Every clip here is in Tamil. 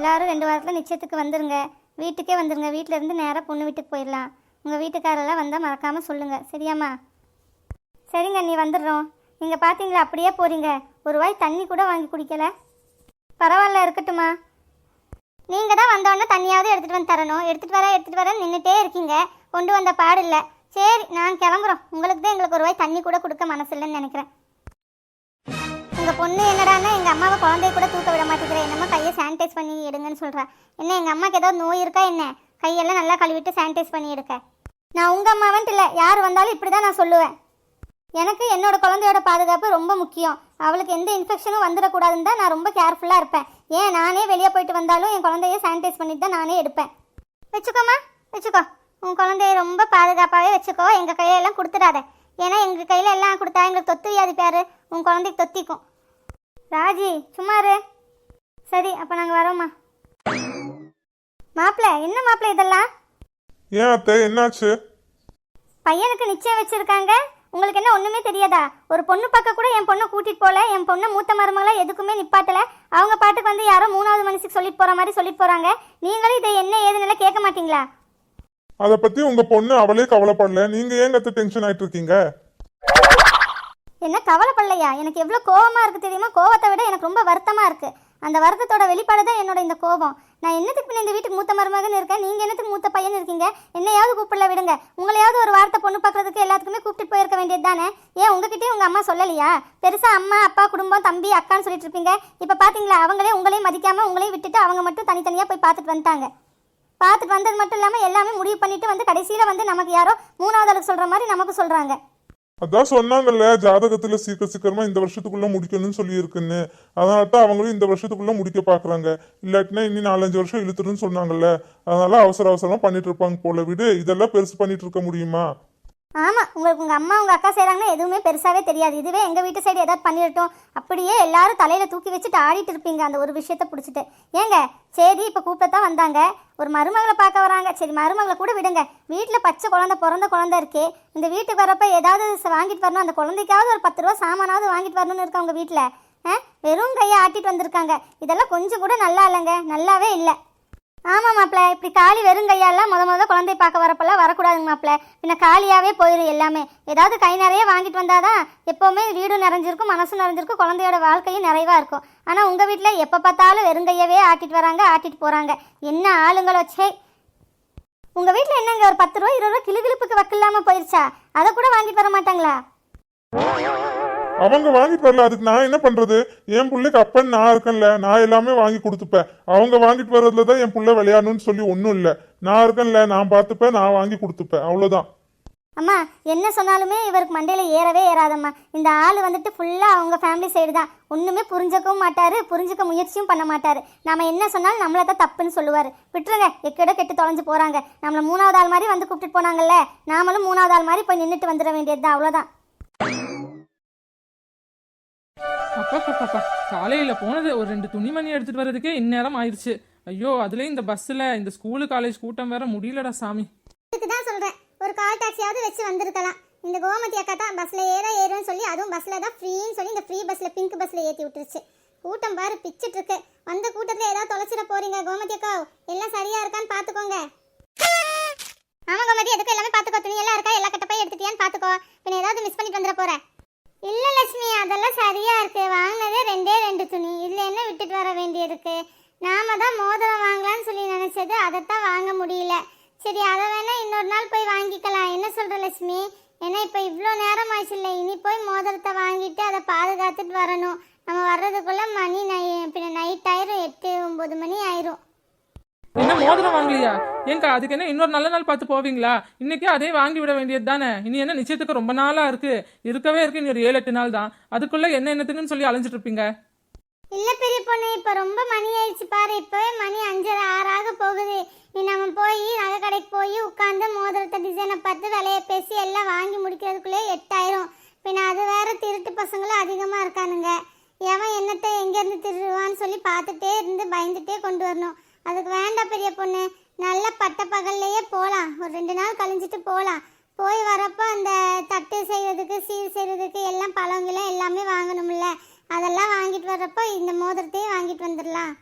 எல்லாரும் ரெண்டு வாரத்தில் நிச்சயத்துக்கு வந்துருங்க. வீட்டுக்கே வந்துருங்க. வீட்டில் இருந்து நேராக பொண்ணு வீட்டுக்கு போயிடலாம். உங்கள் வீட்டுக்காரெல்லாம் வந்தால் மறக்காமல் சொல்லுங்கள் சரியாம்மா? சரிங்க நீ வந்துடுறோம். நீங்கள் பார்த்தீங்களா அப்படியே போகிறீங்க ஒரு வாய் தண்ணி கூட வாங்கி குடிக்கல. பரவாயில்ல இருக்கட்டுமா நீங்கள் தான் வந்தோடனே தண்ணியாவது எடுத்துகிட்டு வந்து தரணும். எடுத்துகிட்டு வர எடுத்துகிட்டு வர நின்றுட்டே இருக்கீங்க. கொண்டு வந்த பாடில்லை இல்லை. சரி நான் கிளம்புறோம். உங்களுக்கு தான் எங்களுக்கு ஒரு வாய் தண்ணி கூட கொடுக்க மனசு இல்லைன்னு நினைக்கிறேன். உங்கள் பொண்ணு என்னடான்னா எங்கள் அம்மாவை குழந்தைய கூட தூக்க விட மாட்டேங்கிறேன் என்னம்மா கையை சானிடைஸ் பண்ணி எடுங்கன்னு சொல்கிறா என்ன எங்கள் அம்மாவுக்கு ஏதாவது நோய் இருக்கா என்ன? கையெல்லாம் நல்லா கழுவிட்டு சானிடைஸ் பண்ணி எடுக்க. நான் உங்கள் அம்மாவன்ட்டு இல்லை. யார் வந்தாலும் இப்படி தான் நான் சொல்லுவேன். எனக்கு என்னோட குழந்தையோட பாதுகாப்பு ரொம்ப முக்கியம். அவளுக்கு எந்த இன்ஃபெக்ஷனும் வந்துடக்கூடாதுன்னு தான் நான் ரொம்ப கேர்ஃபுல்லாக இருப்பேன். ஏன் நானே வெளியே போயிட்டு வந்தாலும் என் குழந்தைய சானிடைஸ் பண்ணிட்டு தான் நானே எடுப்பேன். வச்சுக்கோமா வச்சுக்கோ. உன் குழந்தைய ரொம்ப பாதுகாப்பாகவே வச்சுக்கோ. எங்கள் கையிலெல்லாம் கொடுத்துடாத. ஏன்னா எங்கள் கையில் எல்லாம் கொடுத்தா எங்களுக்கு தொத்து வியாதி பேர். உன் குழந்தைக்கு தொத்திக்கும். ராஜி சும்மா இரு. சரி அப்போ நாங்கள் வரோம்மா. மாப்பிள்ள என்ன மாப்பிள்ள இதெல்லாம்? ஏன் அத்தை என்னாச்சு? பையனுக்கு நிச்சயம் வச்சிருக்காங்க. உங்களுக்கு என்ன ஒண்ணுமே தெரியாதா? ஒரு பொண்ணு பார்க்க கூட என் பொண்ணை கூட்டிட்டு போல என் பொண்ணை மூத்த மருமகளா எதுக்குமே நிப்பாட்டல. அவங்க பாட்டுக்கு வந்து யாரோ மூணாவது மனுஷுக்கு சொல்லிட்டு போற மாதிரி சொல்லிட்டு போறாங்க. நீங்களும் இதை என்ன ஏதுன்னு கேட்க மாட்டீங்களா? அதை பத்தி உங்க பொண்ணு அவளே கவலைப்படல. நீங்க ஏன் கத்து டென்ஷன் ஆயிட்டு இருக்கீங்க? என்ன கவலைப்படலையா? எனக்கு எவ்வளோ கோவமாக இருக்குது தெரியுமா? கோவத்தை விட எனக்கு ரொம்ப வருத்தமாக இருக்குது அந்த வருத்தத்தோட வெளிப்பாடு தான் என்னோட இந்த கோபம். நான் என்னத்துக்கு பின்ன இந்த வீட்டுக்கு மூத்த மருமகன் இருக்கேன்? நீங்கள் என்னத்துக்கு மூத்த பையன் இருக்கீங்க? என்னையாவது கூப்பிடல விடுங்க. உங்களையாவது ஒரு வார்த்தை பொண்ணு பார்க்கறதுக்கு எல்லாத்துக்குமே கூப்பிட்டு போயிருக்க வேண்டியது தானே? ஏன் உங்ககிட்டயும் உங்கள் அம்மா சொல்லலையா? பெருசாக அம்மா அப்பா குடும்பம் தம்பி அக்கான்னு சொல்லிட்டு இருப்பீங்க. இப்போ பார்த்தீங்களா அவங்களே உங்களையும் மதிக்காமல் உங்களையும் விட்டுட்டு அவங்க மட்டும் தனித்தனியாக போய் பார்த்துட்டு வந்துட்டாங்க. பார்த்துட்டு வந்தது மட்டும் இல்லாமல் எல்லாமே முடிவு பண்ணிட்டு வந்து கடைசியில் வந்து நமக்கு யாரோ மூணாவது அளவுக்கு சொல்கிற மாதிரி நமக்கு சொல்கிறாங்க அதான் சொன்னாங்கல்ல ஜாதகத்துல சீக்கிர சீக்கிரமா இந்த வருஷத்துக்குள்ள முடிக்கணும்னு சொல்லி இருக்குன்னு அதனால தான் அவங்களும் இந்த வருஷத்துக்குள்ள முடிக்க பாக்குறாங்க. இல்லாட்டினா இனி நாலஞ்சு வருஷம் இழுத்துருன்னு சொன்னாங்கல்ல. அதனால அவசர அவசரமா பண்ணிட்டு இருப்பாங்க போல. விடு இதெல்லாம் பெருசு பண்ணிட்டு இருக்க முடியுமா? ஆமாம் உங்களுக்கு உங்கள் அம்மா உங்கள் அக்கா செய்கிறாங்கன்னா எதுவுமே பெருசாகவே தெரியாது. இதுவே எங்கள் வீட்டு சைடு ஏதாவது பண்ணிடட்டும். அப்படியே எல்லாரும் தலையில் தூக்கி வச்சுட்டு ஆடிட்டு இருப்பீங்க. அந்த ஒரு விஷயத்த பிடிச்சிட்டு. ஏங்க சரி இப்போ கூப்பிட்டத்தான் வந்தாங்க. ஒரு மருமகளை பார்க்க வராங்க. சரி மருமகளை கூட விடுங்க. வீட்டில் பச்சை குழந்தை பிறந்த குழந்தை இருக்கே. இந்த வீட்டுக்கு வரப்போ ஏதாவது வாங்கிட்டு வரணும். அந்த குழந்தைக்காவது ஒரு பத்து ரூபா சாமானாவது வாங்கிட்டு வரணும்னு இருக்கா உங்கள் வீட்டில் ஆ வெறும் கையை ஆட்டிட்டு வந்திருக்காங்க. இதெல்லாம் கொஞ்சம் கூட நல்லா இல்லைங்க. நல்லாவே இல்லை. ஆமாம் மாப்பிள்ள இப்படி காலி வெறும் கையாலாம் முத முத குழந்தை பார்க்க வரப்பெல்லாம் வரக்கூடாதுங்க மாப்பிள்ள பின்ன காலியாகவே போயிடும் எல்லாமே. ஏதாவது கை நிறைய வாங்கிட்டு வந்தாதான் எப்போவுமே வீடும் நிறைஞ்சிருக்கும் மனசும் நிறைஞ்சிருக்கும் குழந்தையோட வாழ்க்கையும் நிறைவாக இருக்கும். ஆனால் உங்கள் வீட்டில் எப்போ பார்த்தாலும் வெறுங்கையவே ஆட்டிட்டு வராங்க ஆட்டிட்டு போகிறாங்க என்ன ஆளுங்களோ சே உங்கள் வீட்டில் என்னங்க ஒரு பத்து ரூபா இருபது ரூபா கிளுகிழுப்புக்கு வக்கில்லாமல் போயிருச்சா? அதை கூட வாங்கிட்டு வர மாட்டாங்களா? அவங்க வாங்கி தரல அதுக்கு நான் என்ன பண்றது? என் பிள்ளைக்கு அப்பன் நான் இருக்கேன்ல. நான் எல்லாமே வாங்கி கொடுத்துப்பேன். அவங்க வாங்கிட்டு வர்றதுல தான் என் பிள்ளை விளையாடணும்னு சொல்லி ஒன்றும் இல்லை. நான் இருக்கேன்ல. நான் பார்த்துப்பேன். நான் வாங்கி கொடுத்துப்பேன். அவ்வளோதான் அம்மா என்ன சொன்னாலுமே இவருக்கு மண்டையில் ஏறவே ஏறாதம்மா. இந்த ஆள் வந்துட்டு ஃபுல்லாக அவங்க ஃபேமிலி சைடு தான். ஒன்றுமே புரிஞ்சுக்கவும் மாட்டார் புரிஞ்சுக்க முயற்சியும் பண்ண மாட்டார். நம்ம என்ன சொன்னாலும் நம்மளை தான் தப்புன்னு சொல்லுவார். விட்டுருங்க. எக்கேடோ கெட்டு தொலைஞ்சு போகிறாங்க நம்மளை மூணாவது ஆள் மாதிரி வந்து கூப்பிட்டு போனாங்கல்ல. நாமளும் மூணாவது ஆள் மாதிரி போய் நின்றுட்டு வந்துட வேண்டியது தான் அவ்வளோதான் அப்பா காலையில் போனது ஒரு ரெண்டு துணிமணி எடுத்துட்டு வர்றதுக்கே இந்நேரம் ஆயிடுச்சு ஐயோ அதுலயும் இந்த பஸ்ல இந்த ஸ்கூலு காலேஜ் கூட்டம் வேற முடியலடா சாமி. இதுக்கு தான் சொல்கிறேன் ஒரு கால் டாக்ஸியாவது வச்சு வந்திருக்கலாம். இந்த கோமதி அக்கா தான் பஸ்ஸில் ஏற ஏறுன்னு சொல்லி அதுவும் பஸ்ஸில் தான் ஃப்ரீன்னு சொல்லி இந்த ஃப்ரீ பஸ்ஸில் பிங்க் பஸ்ஸில் ஏற்றி விட்டுருச்சு. கூட்டம் பாரு பிச்சுட்டு இருக்கு. வந்த கூட்டத்தில் ஏதாவது தொலைச்சிட போறீங்க கோமதி அக்கா? எல்லாம் சரியா இருக்கான்னு பார்த்துக்கோங்க ஆமா கோமதி எதுக்கும் எல்லாமே பார்த்துக்கோ துணி எல்லாம் இருக்கா? எல்லா கட்ட போய் எடுத்துட்டியான்னு பார்த்துக்கோ பின்ன ஏதாவது மிஸ் பண்ணிட்டு வந்துட போறேன் இல்ல லட்சுமி அதெல்லாம் சரியா இருக்கு வாங்கினதே ரெண்டே ரெண்டு துணி இதுல என்ன விட்டுட்டு வர வேண்டியிருக்கு. நாம தான் மோதிரம் வாங்கலாம்னு சொல்லி நினைச்சது அதைத்தான் வாங்க முடியல. சரி அதை வேணா இன்னொரு நாள் போய் வாங்கிக்கலாம். என்ன சொல்ற லட்சுமி? ஏன்னா இப்போ இவ்வளோ நேரம் ஆச்சு இல்லை. இனி போய் மோதிரத்தை வாங்கிட்டு அதை பாதுகாத்துட்டு வரணும். நம்ம வர்றதுக்குள்ள மணி நை பின்ன நைட் ஆயிரும். எட்டு ஒம்பது மணி ஆயிரும். என்ன மோதிரம் வாங்கலையா? ஏங்கா அதுக்கு என்ன இன்னொரு நல்ல நாள் பார்த்து போவீங்களா? இன்னைக்கே அதே வாங்கி விட வேண்டியது தானே. இனி என்ன நிச்சயத்துக்கு ரொம்ப நாளா இருக்கு. இருக்கவே இருக்கு. இனி ஒரு ஏழு எட்டு நாள் தான். அதுக்குள்ள என்ன என்னத்துக்குன்னு சொல்லி அலைஞ்சிட்டு இருப்பீங்க? இல்லை பெரிய பொண்ணு இப்போ ரொம்ப மணி ஆயிடுச்சு பாரு. இப்போவே மணி அஞ்சரை ஆறாக போகுது. நீ நம்ம போய் நகை கடைக்கு போய் உட்காந்து மோதிரத்தை டிசைனை பார்த்து விலையை பேசி எல்லாம் வாங்கி முடிக்கிறதுக்குள்ளே எட்டாயிரம். பின்ன அது வேற திருட்டு பசங்களும் அதிகமாக இருக்கானுங்க. எவன் என்னத்தை எங்கேருந்து திருடுவான்னு சொல்லி பார்த்துட்டே இருந்து பயந்துட்டே கொண்டு வரணும். அதுக்கு வேண்டாம் பெரிய பொண்ணு. நல்ல பட்ட பகல்லையே போகலாம் ஒரு ரெண்டு நாள் கழிஞ்சிட்டு போகலாம் போய் வரப்போ அந்த தட்டு செய்யறதுக்கு சீர் செய்கிறதுக்கு எல்லாம் பழங்களும் எல்லாமே வாங்கணும்ல. அதெல்லாம் வாங்கிட்டு வர்றப்போ இந்த மோதிரத்தையும் வாங்கிட்டு வந்துடலாம்.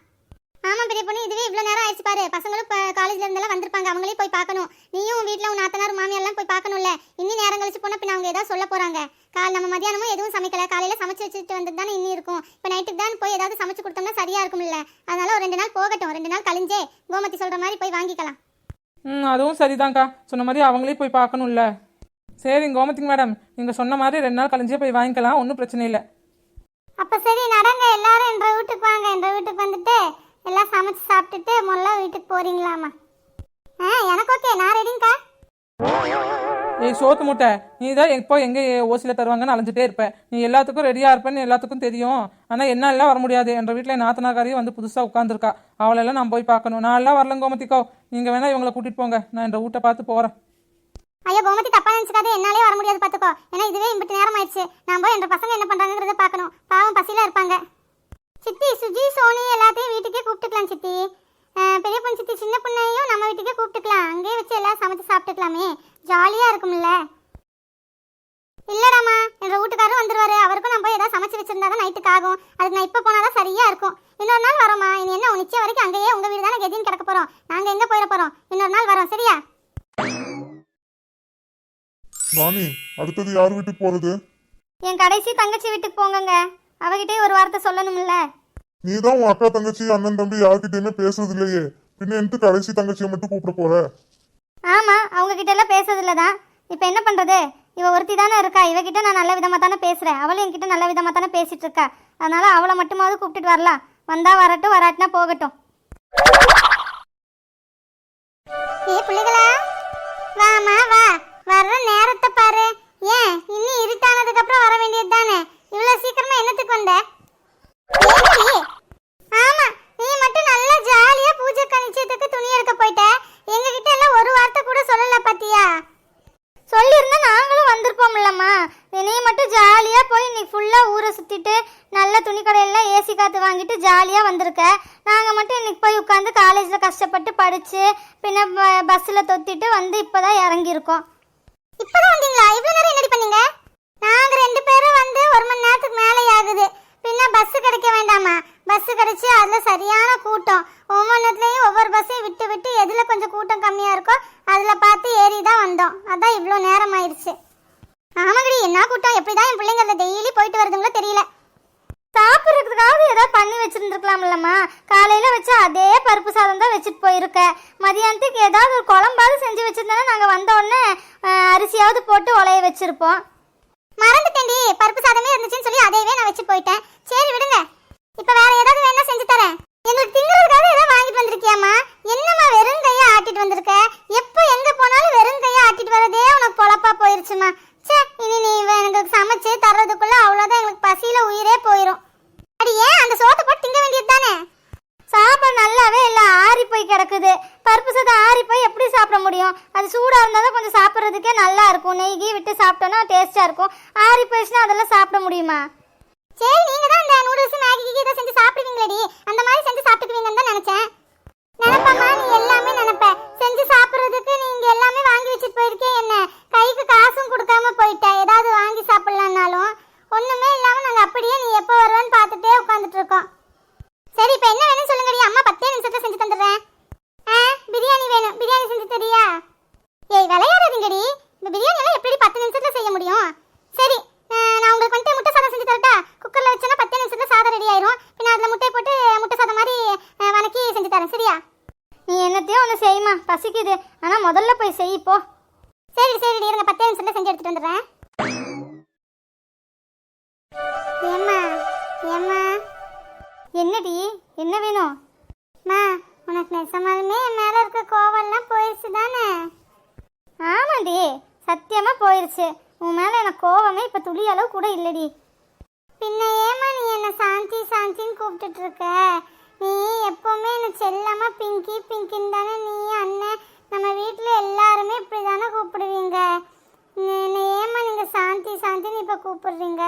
ஆமாம் பெரிய பொண்ணு இதுவே இவ்வளோ நேரம் ஆயிடுச்சு பாரு. பசங்களும் இப்போ காலேஜ்ல இருந்தெல்லாம் வந்திருப்பாங்க. அவங்களே போய் பார்க்கணும். நீயும் வீட்டில் உன் நாத்தனார் மாமியார்லாம் போய் பார்க்கணும்ல. இன்னும் நேரம் கழிச்சு போனால் பின் அவங்க ஏதாவது சொல்ல போகிறாங்க கால் நம்ம மதியானமும் எதுவும் சமைக்கல. காலையில் சமைச்சு வச்சுட்டு வந்து தானே இன்னும் இருக்கும். இப்போ நைட்டுக்கு தான் போய் ஏதாவது சமைச்சு கொடுத்தோம்னா சரியாக இருக்கும்ல. அதனால ஒரு ரெண்டு நாள் போகட்டும். ரெண்டு நாள் கழிஞ்சே கோமதி சொல்கிற மாதிரி போய் வாங்கிக்கலாம். ம் அதுவும் சரிதான்க்கா. சொன்ன மாதிரி அவங்களே போய் பார்க்கணும்ல. சரிங்க கோமதிங்க மேடம். நீங்கள் சொன்ன மாதிரி ரெண்டு நாள் கழிஞ்சே போய் வாங்கிக்கலாம். ஒன்றும் பிரச்சனை இல்லை. அப்போ சரி நடங்க எல்லாரும் என்ற வீட்டுக்கு வாங்க. என்ற வீட்டுக்கு வந்துட்டு எல்லாம் சமைச்சு சாப்பிட்டுட்டு முல்ல வீட்டுக்கு போறீங்களாமா ஆ எனக்கு ஓகே நான் ரெடிங்கக்கா ஏய் சோத்து முட்டை நீ தான் எப்போ எங்கே ஓசியில் தருவாங்கன்னு அலைஞ்சிட்டே இருப்பேன் நீ எல்லாத்துக்கும் ரெடியாக இருப்பேன்னு எல்லாத்துக்கும் தெரியும். ஆனால் என்னாலாம் வர முடியாது. என்ற வீட்டில் நாத்தனாக்காரியும் வந்து புதுசாக உட்காந்துருக்கா அவளெல்லாம் நான் போய் பார்க்கணும். நான்லாம் வரல கோமதிக்கோ நீங்கள் வேணால் இவங்களை கூட்டிகிட்டு போங்க. நான் என்ற வீட்டை பார்த்து போகிறேன் ஐயோ கோமதி தப்பா நினைச்சுக்காது. என்னாலே வர முடியாது பாத்துக்கோ. ஏன்னா இதுவே இம்பிட்டு நேரம் ஆயிடுச்சு நான் போய் என்ற பசங்க என்ன பண்றாங்கிறத பார்க்கணும். பாவம் பசியில இருப்பாங்க. சித்தி சுஜி சோனி எல்லாத்தையும் வீட்டுக்கே கூப்பிட்டுக்கலாம் சித்தி. பெரிய பொண்ணு சித்தி சின்ன பொண்ணையும் நம்ம வீட்டுக்கே கூப்பிட்டுக்கலாம். அங்கேயே வச்சு எல்லாம் சமைச்சு சாப்பிட்டுக்கலாமே. ஜாலியா இருக்கும்ல. இல்லடாமா என்ற வீட்டுக்காரரும் வந்துருவாரு. அவருக்கும் நம்ம போய் ஏதாவது சமைச்சு வச்சிருந்தா தான் நைட்டுக்கு ஆகும் அதுக்கு நான் இப்போ போனாதான் சரியா இருக்கும் இன்னொரு நாள் வரோமா இனி என்ன உன் நிச்சயம் வரைக்கும் அங்கேயே உங்க வீடு தானே கெதின்னு கிடக்க போறோம் நாங்க எங்க போயிட போறோம் இன்னொரு நாள் வரோம் சரியா ராணி அடுத்தது யார் வீட்டுக்கு போறது? என் கடைசி தங்கச்சி வீட்டுக்கு போங்கங்க. அவகிட்டே ஒரு வார்த்தை சொல்லணும்ல. நீ தான் உன் அக்கா தங்கச்சி அண்ணன் தம்பி யார்கிட்டயுமே பேசுறது இல்லையே பின்ன எனக்கு கடைசி தங்கச்சியை மட்டும் கூப்பிட போற? ஆமா அவங்க கிட்ட எல்லாம் பேசுறதில்ல தான் இப்போ என்ன பண்றது? இவ ஒருத்தி தானே இருக்கா. இவகிட்ட நான் நல்ல விதமா தானே பேசுறேன். அவளும் என்கிட்ட நல்ல விதமா தானே பேசிட்டு இருக்கா. அதனால அவளை மட்டுமாவது கூப்பிட்டுட்டு வரலாம். வந்தா வரட்டும் வராட்டினா போகட்டும். ஏ பிள்ளைகளா வாமா வா. வர்ற நேரத்தை பாரு. ஏன்? இன்னும் இருட்டானதுக்கு அப்புறம் வர வேண்டியது தானே இவ்வளவு சீக்கிரமா என்னத்துக்கு வந்த? ஆமா நீ மட்டும் நல்லா ஜாலியா பூஜை கணிச்சதுக்கு துணி எடுக்க போயிட்ட. எங்க கிட்ட எல்லாம் ஒரு வார்த்தை கூட சொல்லல பாத்தியா? சொல்லியிருந்தா நாங்களும் வந்திருப்போம்லம்மா நீ மட்டும் ஜாலியா போய் நீ ஃபுல்லா ஊரை சுத்திட்டு நல்ல துணி கடையெல்லாம் ஏசி காத்து வாங்கிட்டு ஜாலியா வந்திருக்க. நாங்க மட்டும் இன்னைக்கு போய் உட்காந்து காலேஜ்ல கஷ்டப்பட்டு படிச்சு பின்ன ப- பஸ்ல தொத்திட்டு வந்து இப்பதான் இறங்கியிருக்கோம். இப்பதான் இவ்வளவு நேரம் என்னடி பண்ணீங்க? நாங்க ரெண்டு பேரும் வந்து ஒரு மணி நேரத்துக்கு மேலே ஆகுது. பின்ன பஸ் கிடைக்க வேண்டாமா? பஸ் கிடைச்சு அதுல சரியான கூட்டம். ஒவ்வொன்றத்துலயும் ஒவ்வொரு பஸ்ஸையும் விட்டு விட்டு எதுல கொஞ்சம் கூட்டம் கம்மியா இருக்கோ அதுல பார்த்து ஏறி தான் வந்தோம் அதான் இவ்வளோ நேரம் ஆயிடுச்சு ஆமாங்கடி என்ன கூட்டம் எப்படிதான் என் பிள்ளைங்க அதில் டெய்லி போயிட்டு வருதுங்களோ தெரியல சாப்பிட்றதுக்காவது ஏதாவது பண்ணி வச்சிருந்துருக்கலாம்லம்மா காலையில வச்ச அதே பருப்பு சாதம் தான் வச்சுட்டு போயிருக்க மதியானத்துக்கு ஏதாவது ஒரு குழம்பாவது செஞ்சு வச்சிருந்தா நாங்க வந்த உடனே அஹ், அரிசியாவது போட்டு உலைய வச்சிருப்போம் மறந்துட்டேன்டி பருப்பு சாதமே இருந்துச்சுன்னு சொல்லி அதையவே நான் வச்சு போயிட்டேன் சரி விடுங்க இப்ப வேற ஏதாவது வேணா செஞ்சு தரேன் எங்களுக்கு திங்கிறதுக்காக ஏதாவது வாங்கிட்டு வந்திருக்கியாமா என்னம்மா வெறும் கையா ஆட்டிட்டு வந்திருக்க எப்போ எங்க போனாலும் வெறும் கையா ஆட்டிட்டு வரதே உனக்கு பொழப்பா போயிருச்சுமா ச்சே இனி நீ இவ- எங்களுக்கு சமைச்சு தர்றதுக்குள்ள அவ்வளவுதான் எங்களுக்கு பசியில உயிரே போயிரும் அடி ஏன் அந்த சோத்தை போட்டு திங்க வேண்டியது தானே சாப்பாடு நல்லாவே இல்லை ஆறி போய் கிடக்குது பருப்பு சாதம் ஆறி போய் எப்படி சாப்பிட முடியும் அது சூடாக இருந்தால் தான் கொஞ்சம் சாப்பிட்றதுக்கே நல்லா இருக்கும் நெய் கீ விட்டு சாப்பிட்டோன்னா டேஸ்ட்டாக இருக்கும் ஆறி போயிடுச்சுன்னா அதெல்லாம் சாப்பிட சரி நீங்க தான் இந்த நூடுல்ஸ் மேகி கீ இதை செஞ்சு சாப்பிடுவீங்களடி. அந்த மாதிரி செஞ்சு சாப்பிட்டுக்குவீங்கன்னு தான் நினைச்சேன். நினைப்பம்மா நீ எல்லாமே நினைப்ப. செஞ்சு சாப்பிடுறதுக்கு நீங்க எல்லாமே வாங்கி வச்சுட்டு போயிருக்கே என்ன? கைக்கு காசும் கொடுக்காம போயிட்ட. ஏதாவது வாங்கி சாப்பிடலான்னாலும் ஒண்ணுமே இல்லாம நாங்க அப்படியே நீ எப்போ வருவேன்னு பார்த்துட்டே உட்காந்துட்டு இருக்கோம். சரி இப்போ என்ன வேணும் சொல்லுங்கடி. அம்மா பத்தே நிமிஷத்துல செஞ்சு தந்துடுறேன். ஆ பிரியாணி வேணும். பிரியாணி செஞ்சு தெரியா? ஏய் விளையாடாதீங்கடி. இந்த பிரியாணி எல்லாம் எப்படி ஆமாடி சத்தியமா போயிருச்சு. உன் மேல எனக்கு கோவமே இப்ப துளி அளவு கூட இல்லடி. பின்ன ஏமா நீ என்ன சாந்தி சாந்தின்னு கூப்பிட்டுட்டு இருக்க நீ எப்பவுமே என்ன செல்லமா பிங்கி பிங்கின்னு தானே நீ அண்ணன் நம்ம வீட்டுல எல்லாருமே இப்படி தானே கூப்பிடுவீங்க? நீ- ஏமா நீங்க சாந்தி சாந்தின்னு இப்ப கூப்பிடுறீங்க?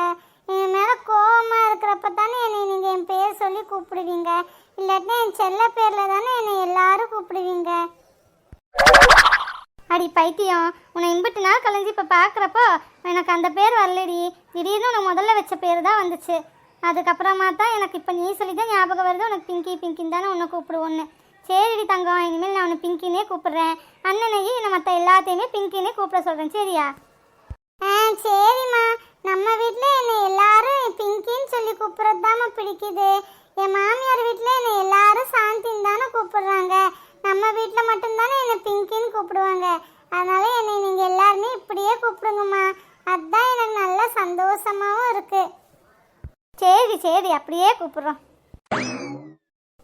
என் மேல கோவமா இருக்கிறப்ப தானே என்னை நீங்க என் பேர் சொல்லி கூப்பிடுவீங்க? இல்லாட்டினா என் செல்ல பேர்ல தானே அடி பைத்தியம் உன்னை இம்பிட்டு நாள் கழிஞ்சு இப்போ பார்க்குறப்போ எனக்கு அந்த பேர் வரலடி. திடீர்னு உனக்கு முதல்ல வச்ச பேர் தான் வந்துச்சு. அதுக்கப்புறமா தான் எனக்கு இப்போ நீ சொல்லி தான் ஞாபகம் வருது உனக்கு பிங்கி பிங்கின்னு தானே உன்னை கூப்பிடுவோன்னு சரிடி தங்கம் இனிமேல் நான் உன்னை பிங்கினே கூப்பிடுறேன். அண்ணனையும் என்னை மற்ற எல்லாத்தையுமே பிங்கினே கூப்பிட சொல்கிறேன் சரியா? ஆ சரிம்மா. நம்ம வீட்டில் என்னை எல்லாரும் பிங்கின்னு சொல்லி கூப்பிட்றது தாம்மா பிடிக்குது. என் மாமியார் வீட்டில் என்னை எல்லாரும் சாந்தின்னு தானே கூப்பிடுறாங்க. நம்ம வீட்டில் மட்டும்தானே என்னை பிங்கின்னு கூப்பிடுவாங்க. அதனால என்னை நீங்கள் எல்லாருமே இப்படியே கூப்பிடுங்கம்மா. அதுதான் எனக்கு நல்ல சந்தோஷமாகவும் இருக்கு. சரி சரி அப்படியே கூப்பிடுறோம்.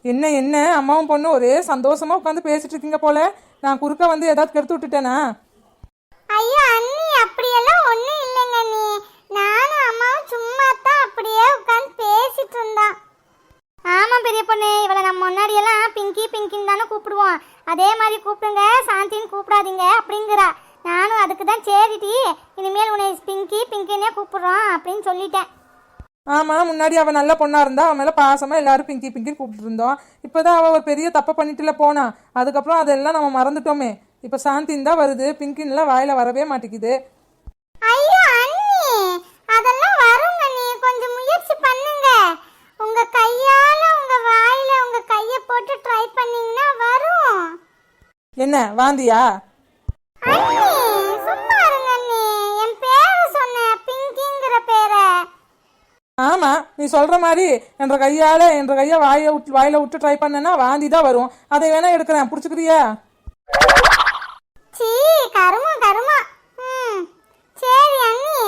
என்ன என்ன? அம்மாவும் பொண்ணு ஒரே சந்தோஷமா உட்காந்து பேசிட்டு இருக்கீங்க போல. நான் குறுக்க வந்து ஏதாவது கெடுத்து விட்டுட்டேனா ஐயோ அண்ணி அப்படியெல்லாம் ஒன்றும் இல்லைங்க அண்ணி நானும் அம்மாவும் சும்மா தான் அப்படியே உட்காந்து பேசிட்டு இருந்தோம் ஆமாம் பெரிய பொண்ணு இவளை நம்ம முன்னாடியெல்லாம் பிங்கி பிங்கின்னு தானே கூப்பிடுவோம். அதே மாதிரி கூப்பிடுங்க சாந்தின்னு கூப்பிடாதீங்க அப்படிங்கிறா. நானும் அதுக்கு தான் சரிடி இனிமேல் உன்னை பிங்கி பிங்கின்னே கூப்பிடுறோம் அப்படின்னு சொல்லிட்டேன். ஆமா முன்னாடி அவள் நல்ல பொண்ணாக இருந்தா அவன் மேலே பாசமாக எல்லாரும் பிங்கி பிங்கின்னு கூப்பிட்டுருந்தோம் இப்போ தான் அவள் ஒரு பெரிய தப்பை பண்ணிட்டுல போனா. அதுக்கப்புறம் அதெல்லாம் நம்ம மறந்துட்டோமே. இப்போ சாந்தின் தான் வருது பிங்கின்லாம் வாயில் வரவே மாட்டேங்குது ஐயோ அண்ணி அதெல்லாம் வருங்க நீ கொஞ்சம் முயற்சி பண்ணுங்க உங்க கையால உங்க வாயில உங்க கைய போட்டு ட்ரை பண்ணீங்கன்னா வரும் என்ன வாந்தியா அண்ணி சும்மா இருங்க அண்ணி என் பேரை சொன்னேன் என்ன வாந்தியா? ஆமா நீ சொல்ற மாதிரி என்ற கையால என்ற கைய வாயை விட்டு வாயில விட்டு ட்ரை பண்ணனா வாந்தி தான் வரும். அதை வேணா எடுக்கிறேன். பிடிச்சிக்கிறியா சீ கருமம் கருமம் ம் சரி அண்ணி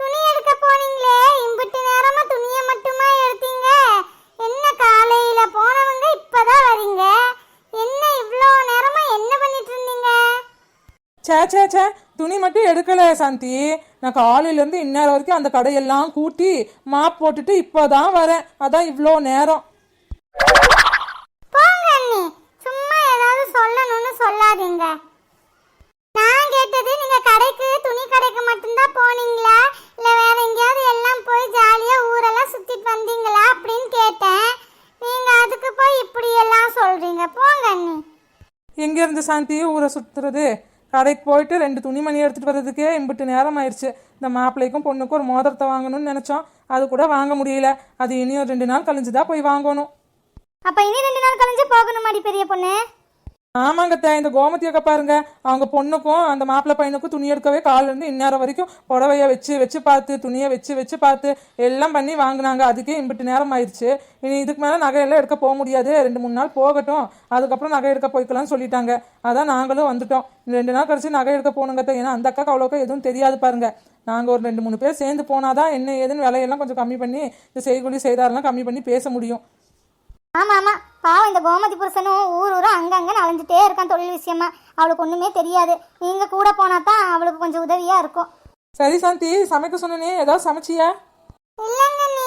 துணி எடுக்க போனீங்களே இம்புட்டு நேரமா துணியை மட்டுமா எடுத்தீங்க என்ன காலையில போனவங்க இப்பதான் வரீங்க என்ன இவ்வளோ நேரமா என்ன பண்ணிட்டு இருந்தீங்க சே சே துணி மட்டும் எடுக்கல சாந்தி. நான் காலையில இருந்து இந்நேரம் வரைக்கும் அந்த கடையெல்லாம் கூட்டி மாப் போட்டுட்டு இப்போதான் வரேன். அதான் இவ்வளோ நேரம். சும்மா ஏதாவது சொல்லணும்னு சொல்லாதீங்க. நான் கேட்டது நீங்க கடைக்கு துணி கடைக்கு மட்டும்தான் போனீங்களா? இல்ல வேற எங்கேயாவது எல்லாம் போய் ஜாலியா ஊரெல்லாம் சுத்திட்டு வந்தீங்களா அப்படின்னு கேட்டேன். நீங்க அதுக்கு போய் இப்படி எல்லாம் சொல்றீங்க. போங்க அண்ணி. எங்க இருந்து சாந்தி ஊரை சுத்துறது? கடைக்கு போயிட்டு ரெண்டு துணிமணி எடுத்துட்டு வர்றதுக்கே இம்பிட்டு நேரம் ஆயிடுச்சு இந்த மாப்பிள்ளைக்கும் பொண்ணுக்கும் ஒரு மோதிரத்தை வாங்கணும்னு நினச்சோம். அது கூட வாங்க முடியல. அது இனியும் ரெண்டு நாள் கழிஞ்சு தான் போய் வாங்கணும். அப்ப இனி ரெண்டு நாள் கழிஞ்சு போகணுமாடி பெரிய பொண்ணு? ஆமாங்க இந்த கோமதி அக்கா பாருங்க. அவங்க பொண்ணுக்கும் அந்த மாப்பிள்ளை பையனுக்கும் துணி எடுக்கவே காலில இருந்து இந்நேரம் வரைக்கும் புடவைய வச்சு வச்சு பார்த்து துணியை வச்சு வச்சு பார்த்து எல்லாம் பண்ணி வாங்கினாங்க. அதுக்கே இம்பிட்டு நேரம் ஆயிடுச்சு. இனி இதுக்கு மேலே நகையெல்லாம் எடுக்க போக முடியாது. ரெண்டு மூணு நாள் போகட்டும். அதுக்கப்புறம் நகை எடுக்க போய்க்கலாம்னு சொல்லிட்டாங்க. அதான் நாங்களும் வந்துட்டோம். ரெண்டு நாள் கழிச்சு நகை எடுக்க போகணுங்க அத்தை. ஏன்னா அந்த அக்காக்கு அவ்வளோக்கா எதுவும் தெரியாது பாருங்க. நாங்கள் ஒரு ரெண்டு மூணு பேர் சேர்ந்து போனாதான் என்ன ஏதுன்னு விலையெல்லாம் கொஞ்சம் கம்மி பண்ணி இந்த செய்கூலி செய்தாரெல்லாம் கம்மி பண்ணி பேச முடியும். ஆமா ஆமா. பாவம் இந்த கோமதி புருஷனும் ஊர் ஊரா அங்கங்க அலைஞ்சிட்டே இருக்கான் தொழில் விஷயமா. அவளுக்கு ஒண்ணுமே தெரியாது. நீங்க கூட போனா தான் அவளுக்கு கொஞ்சம் உதவியா இருக்கும். சரி சாந்தி. சமைக்க சொன்னனே. ஏதாவது சமைச்சியா? இல்லைங்க நீ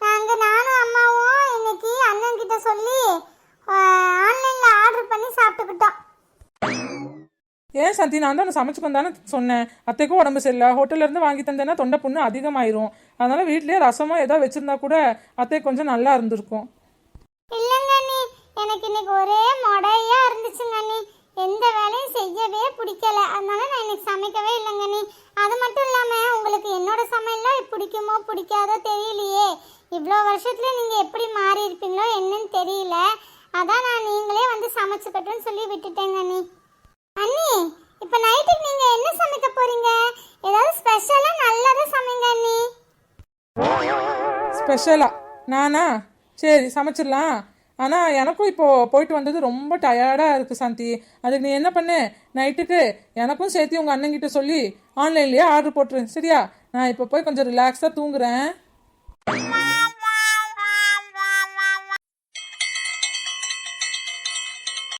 நாங்க நானும் அம்மாவும் இன்னைக்கு அண்ணன் கிட்ட சொல்லி ஆன்லைன்ல ஆர்டர் பண்ணி சாப்பிட்டுக்கிட்டோம். ஏன் சந்தி? நான் தான் சமைச்சுக்கோ தானே சொன்னேன். அத்தைக்கும் உடம்பு சரியில்லை. ஹோட்டல்ல இருந்து வாங்கி தந்தேன்னா தொண்டை புண்ணு அதிகமாயிரும். அதனால வீட்லயே ரசமோ ஏதோ வச்சிருந்தா கூட அத்தை கொஞ்சம் நல்லா இருந்திருக்கும். இல்லைங்க அண்ணி. எனக்கு இன்னைக்கு ஒரே மொடையா இருந்துச்சுங்க அண்ணி. எந்த வேலையும் செய்யவே பிடிக்கல. அதனால நான் இன்னைக்கு சமைக்கவே இல்லைங்க அண்ணி. அது மட்டும் இல்லாமல் உங்களுக்கு என்னோட சமையல்லாம் பிடிக்குமோ பிடிக்காதோ தெரியலையே. இவ்வளோ வருஷத்துல நீங்கள் எப்படி மாறி இருப்பீங்களோ என்னன்னு தெரியல. அதான் நான் நீங்களே வந்து சமைச்சுக்கட்டும்னு சொல்லி விட்டுட்டேங்க அண்ணி. அண்ணி இப்போ நைட்டுக்கு நீங்கள் என்ன சமைக்க போறீங்க? ஏதாவது ஸ்பெஷலாக நல்லதாக சமைங்க அண்ணி. ஸ்பெஷலா நானா? சரி சமைச்சிடலாம். ஆனால் எனக்கும் இப்போது போயிட்டு வந்தது ரொம்ப டயர்டாக இருக்குது சாந்தி. அதுக்கு நீ என்ன பண்ணு? நைட்டுக்கு எனக்கும் சேர்த்து உங்கள் அண்ணன்கிட்ட சொல்லி ஆன்லைன்லேயே ஆர்டர் போட்டுரு. சரியா? நான் இப்போ போய் கொஞ்சம் ரிலாக்ஸாக தூங்குறேன்.